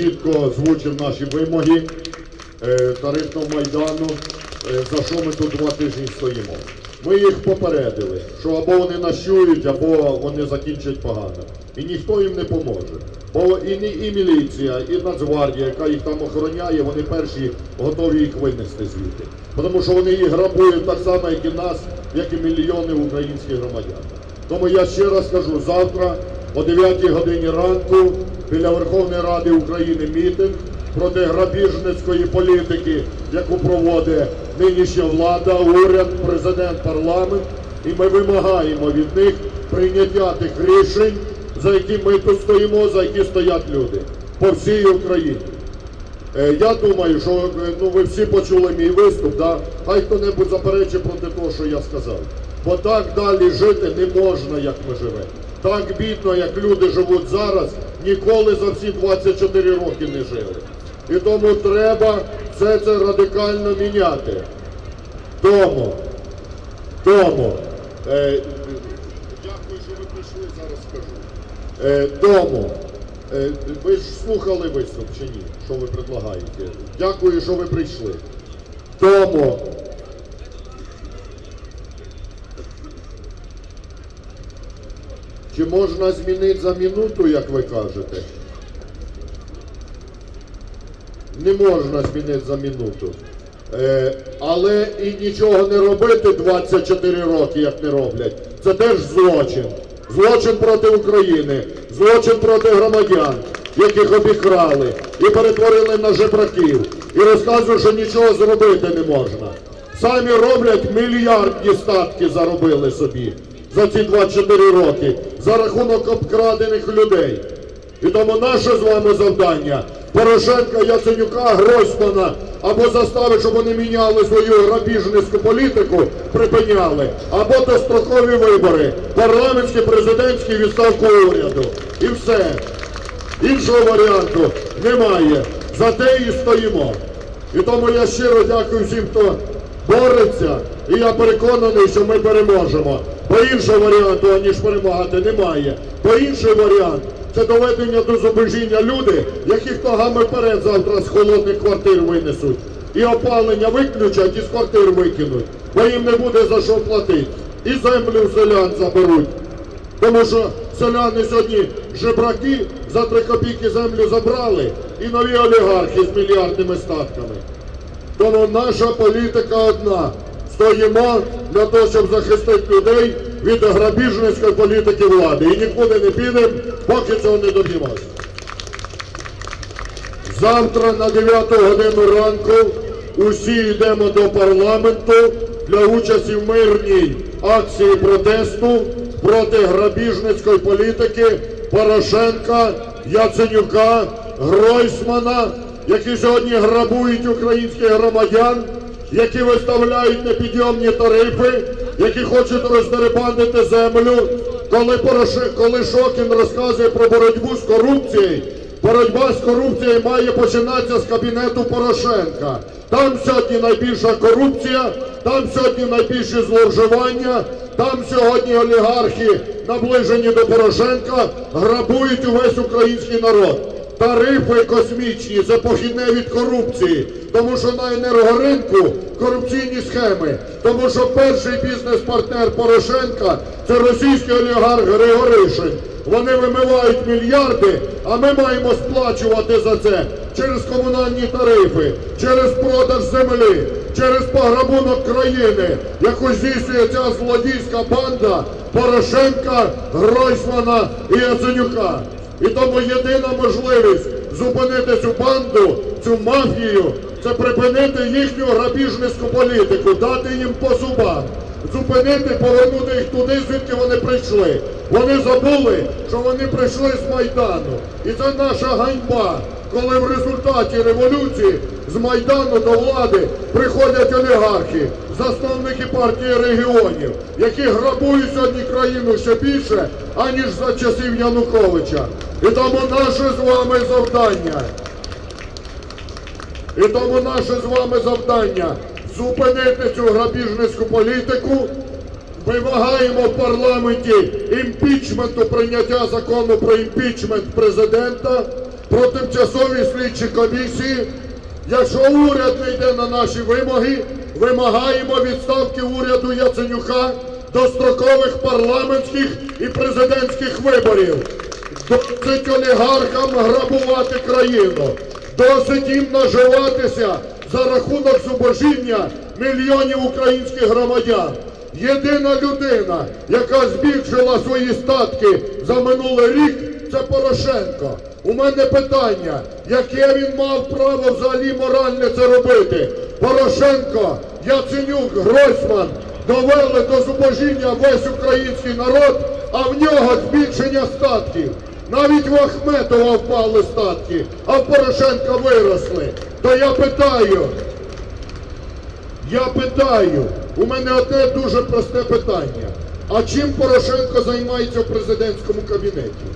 чітко озвучив наші вимоги е, тарифного майдану, е, за що ми тут два тижні стоїмо. Ми їх попередили, що або вони нащують, або вони закінчать погано. І ніхто їм не поможе. Бо і, і міліція, і Нацгвардія, яка їх там охороняє, вони перші готові їх винести звідти. Тому що вони їх грабують так само, як і нас, як і мільйони українських громадян. Тому я ще раз кажу, завтра о 9 годині ранку біля Верховної Ради України мітинг проти грабіжницької політики, яку проводить нинішня влада, уряд, президент, парламент. І ми вимагаємо від них прийняття тих рішень, за які ми тут стоїмо, за які стоять люди по всій Україні. Е, Я думаю, що е, ну, ви всі почули мій виступ, да? хай хто-небудь заперечить проти того, що я сказав. Бо так далі жити не можна, як ми живемо. Так бідно, як люди живуть зараз, ніколи за всі 24 роки не жили. І тому треба все це радикально міняти. Тому, тому, е, дякую, що ви прийшли, зараз скажу. Е, тому, е, ви ж слухали виступ чи ні? Що ви предлагаєте? Дякую, що ви прийшли. Тому. Чи можна змінити за минуту, як ви кажете? Не можна змінити за минуту. Е, але і нічого не робити 24 роки, як не роблять, це теж злочин. Злочин проти України, злочин проти громадян, яких обікрали і перетворили на жебраків. І розказують, що нічого зробити не можна. Самі роблять мільярдні статки заробили собі за ці 24 роки за рахунок обкрадених людей. І тому наше з вами завдання Порошенка, Яценюка, Гройсмана або заставити, щоб вони міняли свою грабіжницьку політику, припиняли, або дострокові вибори, парламентські, президентські, відставку уряду. І все. Іншого варіанту немає. За те і стоїмо. І тому я щиро дякую всім, хто бореться, і я переконаний, що ми переможемо. Бо іншого варіанту, аніж перемагати, немає. Бо інший варіант це доведення до зубожіння люди, яких ногами вперед завтра з холодних квартир винесуть. І опалення виключать, і з квартир викинуть, бо їм не буде за що платити. І землю селян заберуть. Тому що селяни сьогодні жебраки за три копійки землю забрали і нові олігархи з мільярдними статками. Тому наша політика одна. Стоїмо для того, щоб захистити людей від грабіжницької політики влади. І нікуди не підемо, поки цього не доб'ємося. Завтра на 9 годину ранку усі йдемо до парламенту для участі в мирній акції протесту проти грабіжницької політики Порошенка, Яценюка, Гройсмана, які сьогодні грабують українських громадян, які виставляють непідйомні тарифи, які хочуть роздерибанити землю. Коли, Порошен... коли Шокін розказує про боротьбу з корупцією, Боротьба з корупцією має починатися з кабінету Порошенка. Там сьогодні найбільша корупція, там сьогодні найбільші зловживання, там сьогодні олігархи, наближені до Порошенка, грабують увесь український народ. Тарифи космічні це похідне від корупції, тому що на енергоринку корупційні схеми, тому що перший бізнес-партнер Порошенка це російський олігарх Григоришин. Вони вимивають мільярди, а ми маємо сплачувати за це через комунальні тарифи, через продаж землі, через пограбунок країни, яку здійснює ця злодійська банда Порошенка, Гройсмана і Яценюка. І тому єдина можливість зупинити цю банду, цю мафію, це припинити їхню грабіжницьку політику, дати їм по зубам, зупинити, повернути їх туди, звідки вони прийшли. Вони забули, що вони прийшли з Майдану. І це наша ганьба, коли в результаті революції з Майдану до влади приходять олігархи, засновники партії регіонів, які грабують сьогодні країну ще більше, аніж за часів Януковича. І тому наше з вами завдання. І тому наше з вами завдання зупинити цю грабіжницьку політику. Вимагаємо в парламенті імпічменту, прийняття закону про імпічмент президента. про тимчасові слідчі комісії. Якщо уряд не йде на наші вимоги, вимагаємо відставки уряду Яценюка дострокових парламентських і президентських виборів. Досить олігархам грабувати країну, досить їм наживатися за рахунок зубожіння мільйонів українських громадян. Єдина людина, яка збільшила свої статки за минулий рік, це Порошенко. У мене питання, яке він мав право взагалі моральне це робити? Порошенко, Яценюк, Гройсман довели до зубожіння весь український народ, а в нього збільшення статків. Навіть в Ахметова впали статки, а в Порошенка виросли. То я питаю, я питаю, у мене одне дуже просте питання. А чим Порошенко займається в президентському кабінеті?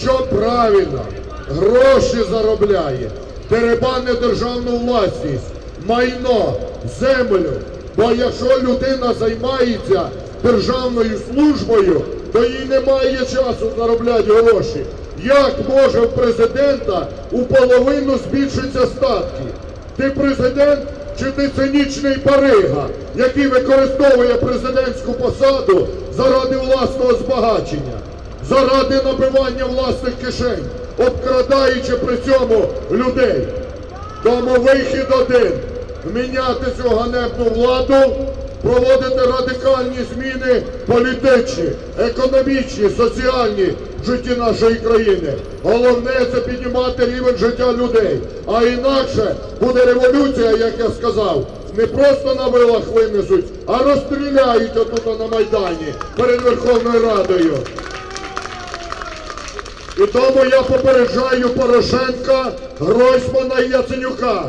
Що правильно, гроші заробляє, деребане державну власність, майно, землю. Бо якщо людина займається державною службою, то їй немає часу заробляти гроші. Як може в президента у половину збільшитися статки? Ти президент чи ти цинічний барига, який використовує президентську посаду заради власного збагачення? Заради набивання власних кишень, обкрадаючи при цьому людей. Тому вихід один міняти цю ганебну владу, проводити радикальні зміни політичні, економічні, соціальні в житті нашої країни. Головне це піднімати рівень життя людей. А інакше буде революція, як я сказав. Не просто на вилах винесуть, а розстріляють отут на Майдані перед Верховною Радою. І тому я попереджаю Порошенка, Гройсмана і Яценюка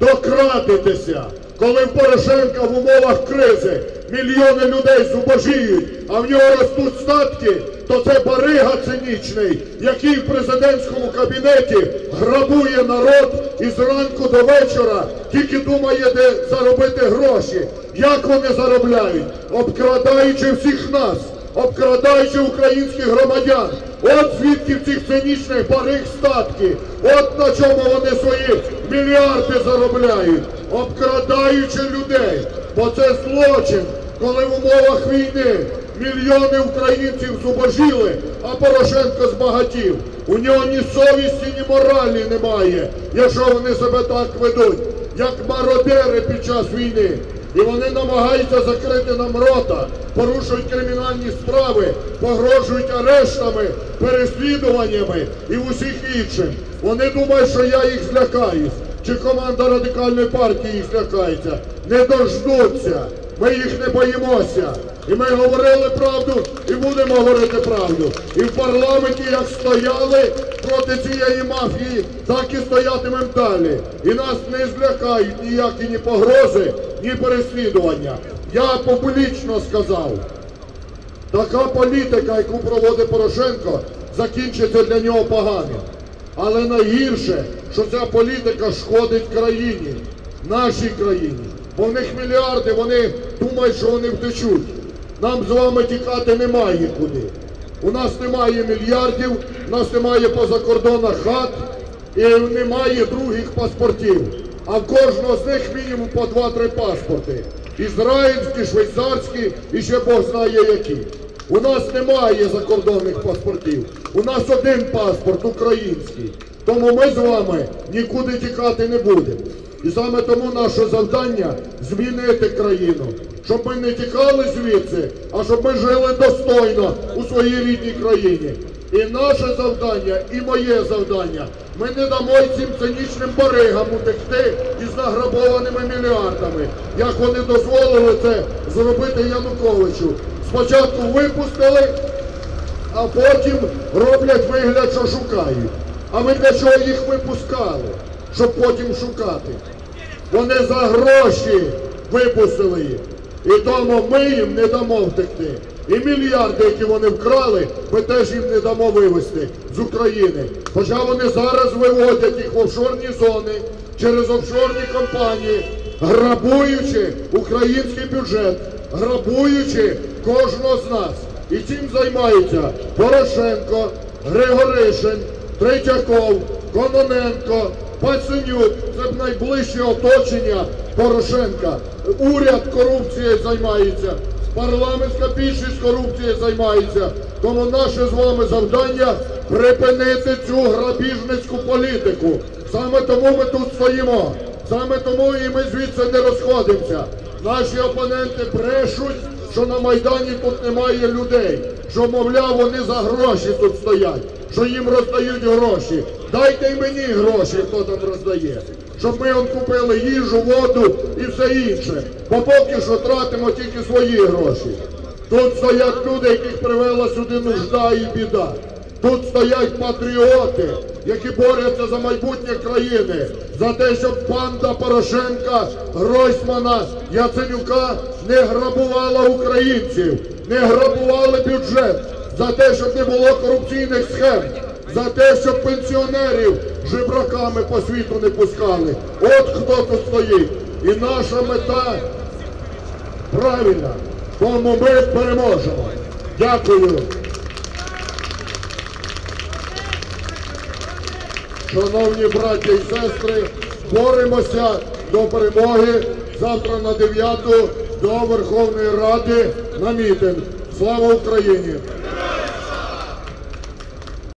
докрадитися. Коли в Порошенка в умовах кризи мільйони людей зубожіють, а в нього ростуть статки, то це барига цинічний, який в президентському кабінеті грабує народ і зранку до вечора тільки думає, де заробити гроші. Як вони заробляють? Обкрадаючи всіх нас обкрадаючи українських громадян. От звідки в цих цинічних барих статки, от на чому вони свої мільярди заробляють, обкрадаючи людей. Бо це злочин, коли в умовах війни мільйони українців зубожіли, а Порошенко збагатів. У нього ні совісті, ні моралі немає, якщо вони себе так ведуть, як мародери під час війни. І вони намагаються закрити нам рота, порушують кримінальні справи, погрожують арештами, переслідуваннями і усіх іншим. Вони думають, що я їх злякаюсь. Чи команда радикальної партії їх злякається? Не дождуться. Ми їх не боїмося. І ми говорили правду і будемо говорити правду. І в парламенті як стояли проти цієї мафії, так і стоятимемо далі. І нас не злякають ніякі ні погрози, ні переслідування. Я публічно сказав, така політика, яку проводить Порошенко, закінчиться для нього погано. Але найгірше, що ця політика шкодить країні, нашій країні. Бо в них мільярди, вони думають, що вони втечуть. Нам з вами тікати немає куди. У нас немає мільярдів, у нас немає поза кордонах хат і немає других паспортів. А в кожного з них мінімум по 2-3 паспорти. Ізраїльські, швейцарські і ще Бог знає які. У нас немає закордонних паспортів. У нас один паспорт український. Тому ми з вами нікуди тікати не будемо. І саме тому наше завдання змінити країну, щоб ми не тікали звідси, а щоб ми жили достойно у своїй рідній країні. І наше завдання, і моє завдання. Ми не дамо цим цинічним баригам утекти із награбованими мільярдами, як вони дозволили це зробити Януковичу. Спочатку випустили, а потім роблять вигляд, що шукають. А ми для чого їх випускали? Щоб потім шукати. Вони за гроші випустили їх. І тому ми їм не дамо втекти. І мільярди, які вони вкрали, ми теж їм не дамо вивезти з України. Хоча вони зараз виводять їх в офшорні зони через офшорні компанії, грабуючи український бюджет, грабуючи кожного з нас. І цим займаються Порошенко, Григоришин, Третьяков, Кононенко, Пацанюк це найближче оточення Порошенка. Уряд корупцією займається, парламентська більшість корупцією займається. Тому наше з вами завдання припинити цю грабіжницьку політику. Саме тому ми тут стоїмо. Саме тому і ми звідси не розходимося. Наші опоненти брешуть, що на Майдані тут немає людей, що, мовляв, вони за гроші тут стоять, що їм роздають гроші. Дайте й мені гроші, хто там роздає. Щоб ми он купили їжу, воду і все інше. Бо поки що тратимо тільки свої гроші. Тут стоять люди, яких привела сюди нужда і біда. Тут стоять патріоти, які борються за майбутнє країни, за те, щоб банда Порошенка, Гройсмана, Яценюка не грабувала українців, не грабували бюджет, за те, щоб не було корупційних схем, за те, щоб пенсіонерів жебраками по світу не пускали. От хто тут стоїть. І наша мета правильна. Тому ми переможемо. Дякую. Шановні браття і сестри, боремося до перемоги завтра на 9 до Верховної Ради на мітинг. Слава Україні!